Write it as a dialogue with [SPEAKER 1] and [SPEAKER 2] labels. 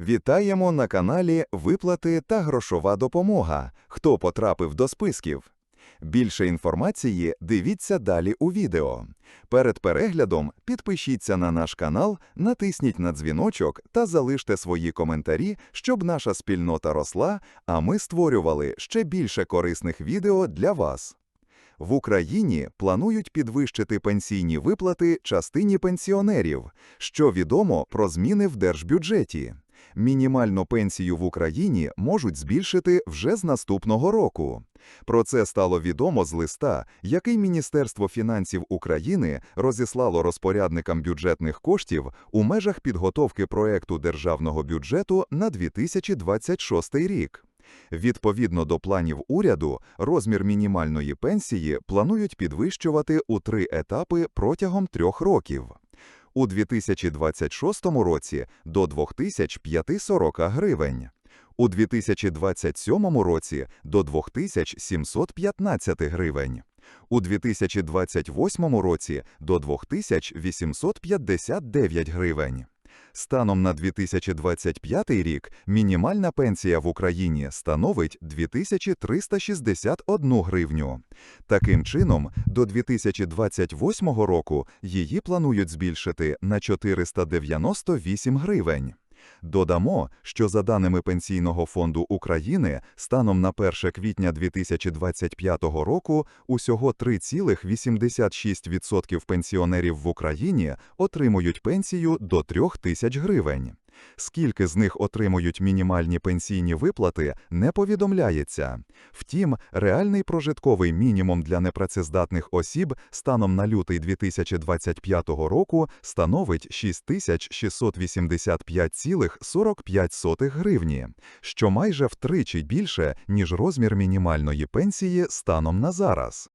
[SPEAKER 1] Вітаємо на каналі Виплати та грошова допомога. Хто потрапив до списків? Більше інформації дивіться далі у відео. Перед переглядом підпишіться на наш канал, натисніть на дзвіночок та залиште свої коментарі, щоб наша спільнота росла, а ми створювали ще більше корисних відео для вас. В Україні планують підвищити пенсійні виплати частині пенсіонерів, що відомо про зміни в держбюджеті. Мінімальну пенсію в Україні можуть збільшити вже з наступного року. Про це стало відомо з листа, який Міністерство фінансів України розіслало розпорядникам бюджетних коштів у межах підготовки проекту державного бюджету на 2026 рік. Відповідно до планів уряду, розмір мінімальної пенсії планують підвищувати у три етапи протягом трьох років. У 2026 році – до 2540 гривень, у 2027 році – до 2715 гривень, у 2028 році – до 2859 гривень. Станом на 2025 рік мінімальна пенсія в Україні становить 2361 гривню. Таким чином, до 2028 року її планують збільшити на 498 гривень. Додамо, що за даними Пенсійного фонду України, станом на 1 квітня 2025 року усього 3,86% пенсіонерів в Україні отримують пенсію до 3 тисяч гривень. Скільки з них отримують мінімальні пенсійні виплати, не повідомляється. Втім, реальний прожитковий мінімум для непрацездатних осіб станом на лютий 2025 року становить 6685,45 гривні, що майже втричі більше, ніж розмір мінімальної пенсії станом на зараз.